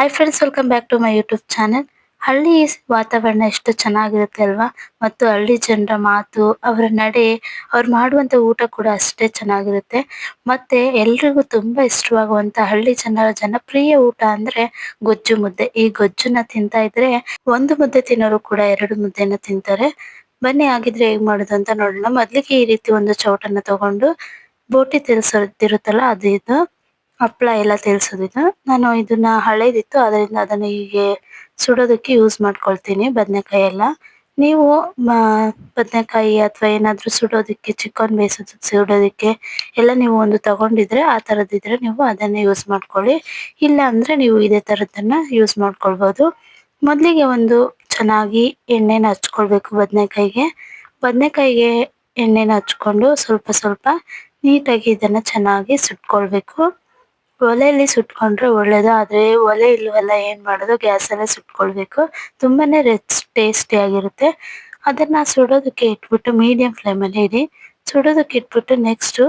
Hi friends welcome back to my YouTube channel ಹಳ್ಳಿ ವಾತಾವರಣ ಎಷ್ಟು ಚೆನ್ನಾಗಿರುತ್ತೆ ಅಲ್ವಾ? ಮತ್ತು ಹಳ್ಳಿ ಜನರ ಮಾತು, ಅವರ ನಡೆ, ಅವ್ರು ಮಾಡುವಂತ ಊಟ ಕೂಡ ಅಷ್ಟೇ ಚೆನ್ನಾಗಿರುತ್ತೆ. ಮತ್ತೆ ಎಲ್ರಿಗೂ ತುಂಬಾ ಇಷ್ಟವಾಗುವಂಥ ಹಳ್ಳಿ ಜನರ ಜನಪ್ರಿಯ ಊಟ ಅಂದ್ರೆ ಗೊಜ್ಜು ಮುದ್ದೆ. ಈ ಗೊಜ್ಜನ್ನ ತಿಂತಾ ಇದ್ರೆ ಒಂದು ಮುದ್ದೆ ತಿನ್ನೋರು ಕೂಡ ಎರಡು ಮುದ್ದೆನ ತಿಂತಾರೆ. ಬನ್ನಿ ಆಗಿದ್ರೆ ಹೇಗೆ ಮಾಡೋದು ಅಂತ ನೋಡೋಣ. ಮೊದಲಿಗೆ ಈ ರೀತಿ ಒಂದು ಚೌಟನ್ನ ತಗೊಂಡು ಬೋಟಿ ತಿರ್ಸೋದಿರುತ್ತಲ್ಲ ಅದು ಇದು. ಹಪ್ಳ ಎಲ್ಲ ತಿಳ್ಸೋದಿಲ್ಲ ನಾನು ಇದನ್ನ ಹಳೇದಿತ್ತು ಅದರಿಂದ ಅದನ್ನ ಹೀಗೆ ಸುಡೋದಕ್ಕೆ ಯೂಸ್ ಮಾಡ್ಕೊಳ್ತೀನಿ ಬದನೆಕಾಯಿ ಎಲ್ಲ ನೀವು ಬದನೆಕಾಯಿ ಅಥವಾ ಏನಾದ್ರು ಸುಡೋದಕ್ಕೆ ಚಿಕನ್ ಬೇಯಿಸೋದು ಸುಡೋದಕ್ಕೆ ಎಲ್ಲ ನೀವು ಒಂದು ತಗೊಂಡಿದ್ರೆ ಆ ತರದಿದ್ರೆ ನೀವು ಅದನ್ನೇ ಯೂಸ್ ಮಾಡ್ಕೊಳ್ಳಿ. ಇಲ್ಲ ಅಂದ್ರೆ ನೀವು ಇದೇ ತರದನ್ನ ಯೂಸ್ ಮಾಡ್ಕೊಳ್ಬೋದು. ಮೊದಲಿಗೆ ಒಂದು ಚೆನ್ನಾಗಿ ಎಣ್ಣೆನ ಹಚ್ಕೊಳ್ಬೇಕು ಬದನೆಕಾಯಿಗೆ. ಬದನೆಕಾಯಿಗೆ ಎಣ್ಣೆನ ಹಚ್ಕೊಂಡು ಸ್ವಲ್ಪ ಸ್ವಲ್ಪ ನೀಟಾಗಿ ಇದನ್ನ ಚೆನ್ನಾಗಿ ಸುಟ್ಕೊಳ್ಬೇಕು. ಒಲೆಯಲ್ಲಿ ಸುಟ್ಕೊಂಡ್ರೆ ಒಳ್ಳೇದು, ಆದ್ರೆ ಒಲೆ ಇಲ್ವಲ್ಲ, ಏನ್ ಮಾಡೋದು? ಗ್ಯಾಸ್ ಅಲ್ಲೇ ಸುಟ್ಕೊಳ್ಬೇಕು. ತುಂಬಾನೇ ಟೇಸ್ಟಿ ಆಗಿರುತ್ತೆ. ಅದನ್ನ ಸುಡೋದಕ್ಕೆ ಇಟ್ಬಿಟ್ಟು ಮೀಡಿಯಂ ಫ್ಲೇಮ್ ಅಲ್ಲಿ ಸುಡೋದಕ್ಕೆ ಇಟ್ಬಿಟ್ಟು ನೆಕ್ಸ್ಟ್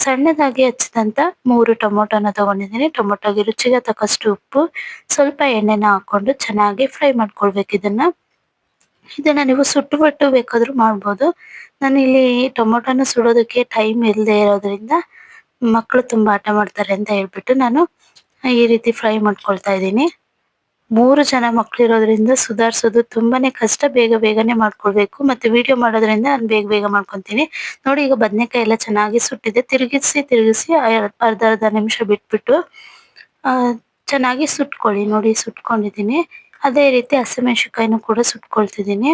ಸಣ್ಣದಾಗಿ ಹಚ್ಚಿದಂತ ಮೂರು ಟೊಮೊಟೊನ ತಗೊಂಡಿದ್ದೀನಿ. ಟೊಮೊಟೊಗೆ ರುಚಿಗೆ ತಕ್ಕಷ್ಟು ಉಪ್ಪು, ಸ್ವಲ್ಪ ಎಣ್ಣೆನ ಹಾಕೊಂಡು ಚೆನ್ನಾಗಿ ಫ್ರೈ ಮಾಡ್ಕೊಳ್ಬೇಕು ಇದನ್ನ. ಇದನ್ನ ನೀವು ಸುಟ್ಟು ಬೇಕಾದ್ರೂ ಮಾಡ್ಬೋದು. ನಾನು ಇಲ್ಲಿ ಟೊಮೊಟೊನ ಸುಡೋದಕ್ಕೆ ಟೈಮ್ ಇಲ್ಲದೆ ಇರೋದ್ರಿಂದ ಮಕ್ಕಳು ತುಂಬಾ ಆಟ ಮಾಡ್ತಾರೆ ಅಂತ ಹೇಳ್ಬಿಟ್ಟು ನಾನು ಈ ರೀತಿ ಫ್ರೈ ಮಾಡ್ಕೊಳ್ತಾ ಇದ್ದೀನಿ. ಮೂರು ಜನ ಮಕ್ಳು ಇರೋದ್ರಿಂದ ಸುಧಾರಿಸೋದು ತುಂಬಾನೇ ಕಷ್ಟ. ಬೇಗ ಬೇಗನೆ ಮಾಡ್ಕೊಳ್ಬೇಕು. ಮತ್ತೆ ವಿಡಿಯೋ ಮಾಡೋದ್ರಿಂದ ನಾನು ಬೇಗ ಬೇಗ ಮಾಡ್ಕೊಂತೀನಿ. ನೋಡಿ, ಈಗ ಬದನೆಕಾಯಿ ಎಲ್ಲ ಚೆನ್ನಾಗಿ ಸುಟ್ಟಿದೆ. ತಿರುಗಿಸಿ ತಿರುಗಿಸಿ ಅರ್ಧ ಅರ್ಧ ನಿಮಿಷ ಬಿಟ್ಬಿಟ್ಟು ಚೆನ್ನಾಗಿ ಸುಟ್ಕೊಳ್ಳಿ. ನೋಡಿ, ಸುಟ್ಕೊಂಡಿದ್ದೀನಿ. ಅದೇ ರೀತಿ ಹಸಿಮೆಣಸಿನ್ಕಾಯಿನೂ ಕೂಡ ಸುಟ್ಕೊಳ್ತಿದ್ದೀನಿ.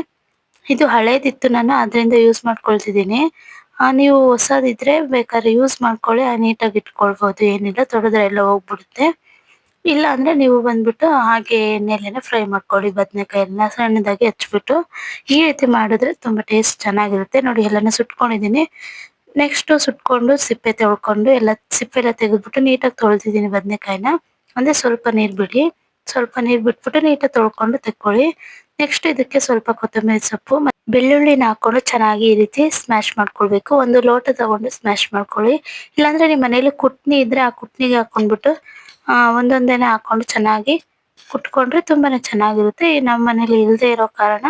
ಇದು ಹಳೇದಿತ್ತು ನಾನು ಅದರಿಂದ ಯೂಸ್ ಮಾಡ್ಕೊಳ್ತಿದ್ದೀನಿ. ನೀವು ಹೊಸದಿದ್ರೆ ಬೇಕಾದ್ರೆ ಯೂಸ್ ಮಾಡ್ಕೊಳ್ಳಿ ನೀಟಾಗಿ ಇಟ್ಕೊಳ್ಬೋದು, ಏನಿಲ್ಲ, ತೊಳೆದ್ರೆ ಎಲ್ಲ ಹೋಗ್ಬಿಡುತ್ತೆ. ಇಲ್ಲ ಅಂದ್ರೆ ನೀವು ಬಂದ್ಬಿಟ್ಟು ಹಾಗೆ ಎಣ್ಣೆಲೇನೆ ಫ್ರೈ ಮಾಡ್ಕೊಳ್ಳಿ, ಬದನೆಕಾಯಿ ಎಲ್ಲ ಸಣ್ಣದಾಗಿ ಹಚ್ಬಿಟ್ಟು. ಈ ರೀತಿ ಮಾಡಿದ್ರೆ ತುಂಬಾ ಟೇಸ್ಟ್ ಚೆನ್ನಾಗಿರುತ್ತೆ. ನೋಡಿ, ಎಲ್ಲಾನು ಸುಟ್ಕೊಂಡಿದ್ದೀನಿ. ನೆಕ್ಸ್ಟ್ ಸುಟ್ಕೊಂಡು ಸಿಪ್ಪೆ ತೊಳ್ಕೊಂಡು ಎಲ್ಲ ಸಿಪ್ಪೆ ಎಲ್ಲ ತೆಗೆದ್ಬಿಟ್ಟು ನೀಟಾಗಿ ತೊಳೆದಿದ್ದೀನಿ ಬದನೆಕಾಯಿನ. ಅಂದ್ರೆ ಸ್ವಲ್ಪ ನೀರ್ ಬಿಡಿ. ಸ್ವಲ್ಪ ನೀರ್ ಬಿಟ್ಬಿಟ್ಟು ನೀಟಾಗಿ ತೊಳ್ಕೊಂಡು ತೆಕ್ಕೊಳ್ಳಿ. ನೆಕ್ಸ್ಟ್ ಇದಕ್ಕೆ ಸ್ವಲ್ಪ ಕೊತ್ತಂಬರಿ ಸೊಪ್ಪು ಬೆಳ್ಳುಳ್ಳಿನ ಹಾಕೊಂಡು ಚೆನ್ನಾಗಿ ಈ ರೀತಿ ಸ್ಮ್ಯಾಶ್ ಮಾಡ್ಕೊಳ್ಬೇಕು. ಒಂದು ಲೋಟ ತಗೊಂಡು ಸ್ಮ್ಯಾಶ್ ಮಾಡ್ಕೊಳ್ಳಿ. ಇಲ್ಲಾಂದ್ರೆ ನಿಮ್ಮ ಮನೇಲಿ ಕುಟ್ನಿ ಇದ್ರೆ ಆ ಕುಟ್ನಿಗೆ ಹಾಕೊಂಡ್ಬಿಟ್ಟು ಒಂದೊಂದೇನೆ ಹಾಕೊಂಡು ಚೆನ್ನಾಗಿ ಕುಟ್ಕೊಂಡ್ರೆ ತುಂಬಾನೇ ಚೆನ್ನಾಗಿರುತ್ತೆ. ನಮ್ಮ ಮನೇಲಿ ಇಲ್ಲದೆ ಇರೋ ಕಾರಣ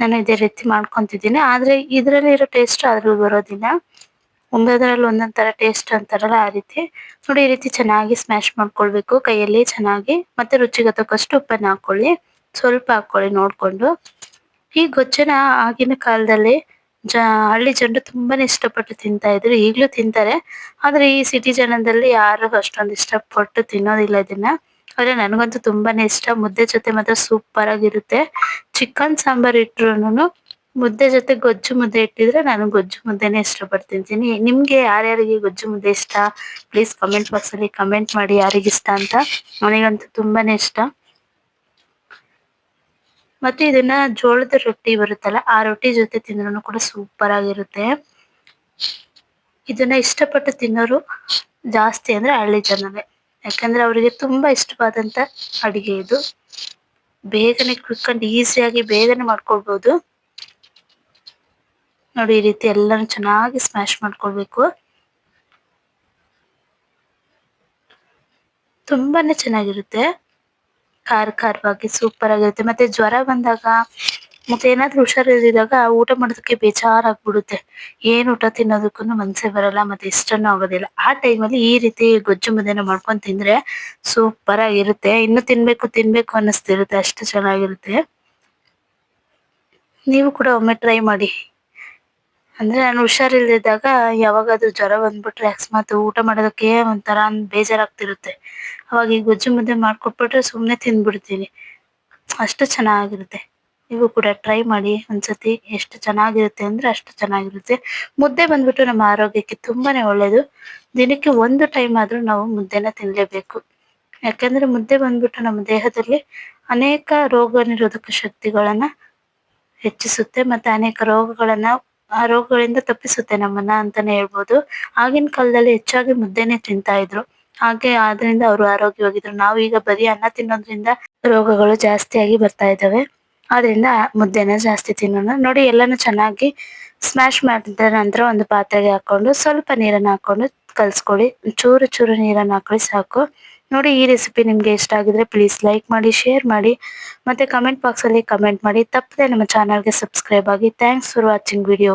ನಾನು ಇದೇ ರೀತಿ ಮಾಡ್ಕೊಂತಿದ್ದೀನಿ. ಆದ್ರೆ ಇದ್ರಲ್ಲಿ ಇರೋ ಟೇಸ್ಟ್ ಅದ್ರಲ್ಲಿ ಬರೋದಿಲ್ಲ ಒಂದೊಂದ್ರಲ್ಲಿ ಒಂದೊಂದ್ ತರ ಟೇಸ್ಟ್ ಅಂತಾರಲ್ಲ ಆ ರೀತಿ. ನೋಡಿ ಈ ರೀತಿ ಚೆನ್ನಾಗಿ ಸ್ಮ್ಯಾಶ್ ಮಾಡ್ಕೊಳ್ಬೇಕು. ಕೈಯಲ್ಲಿ ಚೆನ್ನಾಗಿ, ಮತ್ತೆ ರುಚಿಗೆ ತಕ್ಕಷ್ಟು ಉಪ್ಪನ್ನ ಹಾಕೊಳ್ಳಿ. ಸ್ವಲ್ಪ ಹಾಕೊಳ್ಳಿ ನೋಡ್ಕೊಂಡು. ಈ ಗೊಜ್ಜನ ಆಗಿನ ಕಾಲದಲ್ಲಿ ಜ, ಹಳ್ಳಿ ಜನರು ತುಂಬಾನೇ ಇಷ್ಟಪಟ್ಟು ತಿಂತಾ ಇದ್ರು. ಈಗ್ಲೂ ತಿಂತಾರೆ. ಆದ್ರೆ ಈ ಸಿಟಿ ಜನದಲ್ಲಿ ಯಾರು ಅಷ್ಟೊಂದು ಇಷ್ಟಪಟ್ಟು ತಿನ್ನೋದಿಲ್ಲ ಇದನ್ನ. ಆದ್ರೆ ನನಗಂತೂ ತುಂಬಾನೇ ಇಷ್ಟ. ಮುದ್ದೆ ಜೊತೆ ಮಾತ್ರ ಸೂಪರ್ ಆಗಿರುತ್ತೆ. ಚಿಕನ್ ಸಾಂಬಾರ್ ಇಟ್ರುನು ಮುದ್ದೆ ಜೊತೆ ಗೊಜ್ಜು ಮುದ್ದೆ ಇಟ್ಟಿದ್ರೆ ನಾನು ಗೊಜ್ಜು ಮುದ್ದೆನೇ ಇಷ್ಟಪಟ್ಟು ತಿಂತೀನಿ. ನಿಮ್ಗೆ ಯಾರ್ಯಾರಿಗೆ ಗೊಜ್ಜು ಮುದ್ದೆ ಇಷ್ಟ? ಪ್ಲೀಸ್ ಕಮೆಂಟ್ ಬಾಕ್ಸ್ ಅಲ್ಲಿ ಕಮೆಂಟ್ ಮಾಡಿ ಯಾರಿಗ ಇಷ್ಟ ಅಂತ. ನನಗಂತೂ ತುಂಬಾನೇ ಇಷ್ಟ. ಮತ್ತೆ ಇದನ್ನ ಜೋಳದ ರೊಟ್ಟಿ ಬರುತ್ತಲ್ಲ, ಆ ರೊಟ್ಟಿ ಜೊತೆ ತಿಂದ್ರು ಕೂಡ ಸೂಪರ್ ಆಗಿರುತ್ತೆ. ಇದನ್ನ ಇಷ್ಟಪಟ್ಟು ತಿನ್ನೋರು ಜಾಸ್ತಿ ಅಂದ್ರೆ ಹಳ್ಳಿ ಜನನೇ. ಯಾಕಂದ್ರೆ ಅವರಿಗೆ ತುಂಬಾ ಇಷ್ಟವಾದಂತ ಅಡಿಗೆ ಇದು. ಬೇಗನೆ ಕ್ವಿಕ್ ಈಸಿಯಾಗಿ ಬೇಗನೆ ಮಾಡ್ಕೊಳ್ಬಹುದು ನೋಡಿ, ಈ ರೀತಿ ಎಲ್ಲಾನು ಚೆನ್ನಾಗಿ ಸ್ಮ್ಯಾಶ್ ಮಾಡ್ಕೊಳ್ಬೇಕು. ತುಂಬಾನೇ ಚೆನ್ನಾಗಿರುತ್ತೆ. ಖಾರ ಖಾರವಾಗಿ ಸೂಪರ್ ಆಗಿರುತ್ತೆ. ಮತ್ತೆ ಜ್ವರ ಬಂದಾಗ, ಮತ್ತೆ ಏನಾದ್ರೂ ಹುಷಾರಿಲ್ದಾಗ ಊಟ ಮಾಡೋದಕ್ಕೆ ಬೇಜಾರಾಗ್ಬಿಡುತ್ತೆ. ಏನ್ ಊಟ ತಿನ್ನೋದಕ್ಕೂ ಮನ್ಸೇ ಬರಲ್ಲ, ಮತ್ತೆ ಇಷ್ಟನೂ ಆಗೋದಿಲ್ಲ. ಆ ಟೈಮಲ್ಲಿ ಈ ರೀತಿ ಗೊಜ್ಜು ಮುದ್ದೆನ ಮಾಡ್ಕೊಂಡು ತಿಂದ್ರೆ ಸೂಪರ್ ಆಗಿರುತ್ತೆ. ಇನ್ನು ತಿನ್ಬೇಕು ತಿನ್ಬೇಕು ಅನ್ನಿಸ್ತಿರುತ್ತೆ. ಅಷ್ಟು ಚೆನ್ನಾಗಿರುತ್ತೆ. ನೀವು ಕೂಡ ಒಮ್ಮೆ ಟ್ರೈ ಮಾಡಿ. ಅಂದ್ರೆ ನಾನು ಹುಷಾರಿಲ್ದಿದ್ದಾಗ ಯಾವಾಗಾದ್ರೂ ಜ್ವರ ಬಂದ್ಬಿಟ್ರೆ ಅಕಸ್ಮಾತ್ ಊಟ ಮಾಡೋದಕ್ಕೆ ಒಂಥರ ಬೇಜಾರಾಗ್ತಿರುತ್ತೆ. ಅವಾಗ ಈ ಗೊಜ್ಜು ಮುದ್ದೆ ಮಾಡ್ಕೊಟ್ಬಿಟ್ರೆ ಸುಮ್ನೆ ತಿಂದ್ಬಿಡ್ತೀನಿ ಅಷ್ಟು ಚೆನ್ನಾಗಿರುತ್ತೆ. ನೀವು ಕೂಡ ಟ್ರೈ ಮಾಡಿ ಒಂದ್ಸತಿ ಎಷ್ಟು ಚೆನ್ನಾಗಿರುತ್ತೆ ಅಂದ್ರೆ ಅಷ್ಟು ಚೆನ್ನಾಗಿರುತ್ತೆ. ಮುದ್ದೆ ಬಂದ್ಬಿಟ್ಟು ನಮ್ಮ ಆರೋಗ್ಯಕ್ಕೆ ತುಂಬಾನೇ ಒಳ್ಳೇದು. ದಿನಕ್ಕೆ ಒಂದು ಟೈಮ್ ಆದ್ರೂ ನಾವು ಮುದ್ದೆನ ತಿನ್ಲೇಬೇಕು. ಯಾಕಂದ್ರೆ ಮುದ್ದೆ ಬಂದ್ಬಿಟ್ಟು ನಮ್ಮ ದೇಹದಲ್ಲಿ ಅನೇಕ ರೋಗ ನಿರೋಧಕ ಶಕ್ತಿಗಳನ್ನ ಹೆಚ್ಚಿಸುತ್ತೆ ಮತ್ತೆ ಅನೇಕ ರೋಗಗಳನ್ನ ಆ ರೋಗಗಳಿಂದ ತಪ್ಪಿಸುತ್ತೆ ನಮ್ಮನ್ನ ಅಂತಾನೆ ಹೇಳ್ಬೋದು. ಆಗಿನ ಕಾಲದಲ್ಲಿ ಹೆಚ್ಚಾಗಿ ಮುದ್ದೆನೆ ತಿಂತಾ ಇದ್ರು. ಹಾಗೆ ಆದ್ರಿಂದ ಅವರು ಆರೋಗ್ಯವಾಗಿದ್ರು. ನಾವು ಈಗ ಬರೀ ಅನ್ನ ತಿನ್ನೋದ್ರಿಂದ ರೋಗಗಳು ಜಾಸ್ತಿಯಾಗಿ ಬರ್ತಾ ಇದಾವೆ ಆದ್ರಿಂದ ಮುದ್ದೆನ ಜಾಸ್ತಿ ತಿನ್ನೋಣ. ನೋಡಿ, ಎಲ್ಲಾನು ಚೆನ್ನಾಗಿ ಸ್ಮ್ಯಾಶ್ ಮಾಡಿದ ನಂತರ ಒಂದು ಪಾತ್ರೆಗೆ ಹಾಕೊಂಡು ಸ್ವಲ್ಪ ನೀರನ್ನ ಹಾಕೊಂಡು ಕಲ್ಸ್ಕೊಳ್ಳಿ. ಚೂರು ಚೂರು ನೀರನ್ನ ಹಾಕೊಳ್ಳಿ ಸಾಕು. ನೋಡಿ ಈ ರೆಸಿಪಿ ನಿಮಗೆ ಇಷ್ಟ ಆಗಿದ್ರೆ ಪ್ಲೀಸ್ ಲೈಕ್ ಮಾಡಿ ಶೇರ್ ಮಾಡಿ, ಮತ್ತೆ ಕಮೆಂಟ್ ಬಾಕ್ಸ್ ಅಲ್ಲಿ ಕಮೆಂಟ್ ಮಾಡಿ. ತಪ್ಪದೆ ನಮ್ಮ ಚಾನಲ್ಗೆ ಸಬ್ಸ್ಕ್ರೈಬ್ ಆಗಿ. Thanks for watching video